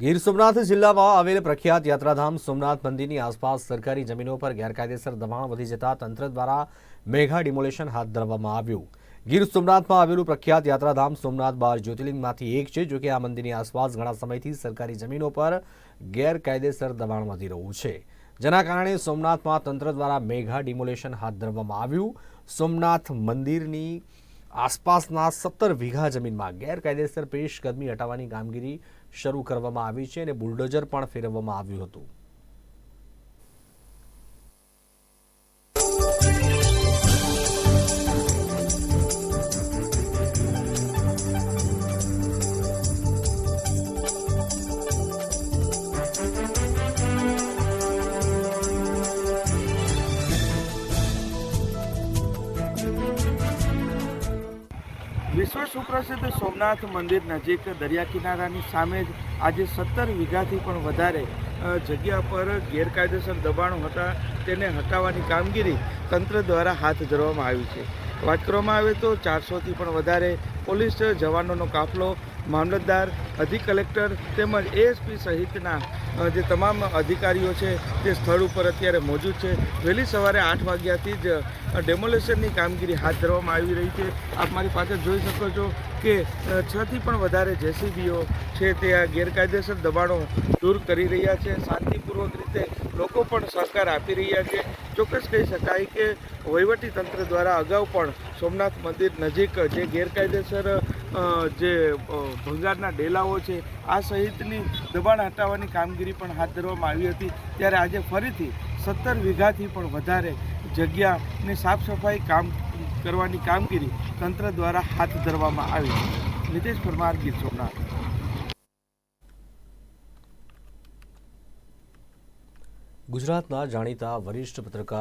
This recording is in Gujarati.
ગીર સોમનાથ જિલ્લામાં આવેલ પ્રખ્યાત યાત્રાધામ સોમનાથ મંદિરની આસપાસ સરકારી જમીનો પર ગેરકાયદેસર દબાણ વધી જતા તંત્ર દ્વારા મેઘા ડિમોલેશન હાથ ધરવામાં આવ્યું. ગીર સોમનાથમાં આવેલું પ્રખ્યાત યાત્રાધામ સોમનાથ બાર જ્યોતિર્લિંગમાંથી એક છે, જોકે આ મંદિરની આસપાસ ઘણા સમયથી સરકારી જમીનો પર ગેરકાયદેસર દબાણ વધી રહ્યું છે. જેના કારણે સોમનાથમાં તંત્ર દ્વારા મેઘા ડિમોલેશન હાથ ધરવામાં આવ્યું. સોમનાથ મંદિરની આસપાસના સત્તર વીઘા જમીનમાં ગેરકાયદેસર પેશકદમી હટાવવાની કામગીરી શરૂ કરવામાં આવી છે અને બુલડોઝર પણ ફેરવવામાં આવ્યું હતું. વિશ્વ સુપ્રસિદ્ધ સોમનાથ મંદિર નજીક દરિયા કિનારાની સામે જ આજે સત્તર વીઘાથી પણ વધારે જગ્યા પર ગેરકાયદેસર દબાણો હતા. તેને હટાવવાની કામગીરી તંત્ર દ્વારા હાથ ધરવામાં આવી છે. વાત કરવામાં આવે તો ચારસોથી પણ વધારે પોલીસ જવાનોનો કાફલો મામલતદાર અધિક કલેક્ટર તેમજ એએસપી સહિતના જે તમામ અધિકારીઓ છે તે સ્થળ ઉપર અત્યારે મોજૂદ છે. વહેલી સવારે આઠ વાગ્યાથી જ ડેમોલેશનની કામગીરી હાથ ધરવામાં આવી રહી છે. આપ મારી પાછળ જોઈ શકો છો કે છથી પણ વધારે જેસીબીઓ છે તે આ ગેરકાયદેસર દબાણો દૂર કરી રહ્યા છે. શાંતિપૂર્વક રીતે લોકો પણ સહકાર આપી રહ્યા છે. ચોક્કસ કહી શકાય કે વહીવટી તંત્ર દ્વારા અગાઉ પણ સોમનાથ મંદિર નજીક જે ગેરકાયદેસર જે ભંગારના ડેલાઓ છે, આ સહિતની દબાણ હટાવવાની કામગીરી પણ હાથ ધરવામાં આવી હતી. ત્યારે આજે ફરીથી સત્તર વીઘાથી પણ વધારે જગ્યાની સાફ સફાઈ કામ કરવાની કામગીરી તંત્ર દ્વારા હાથ ધરવામાં આવી છે. નિતેશ પરમાર, ગીર સોમનાથ. ગુજરાતના જાણીતા વરિષ્ઠ પત્રકાર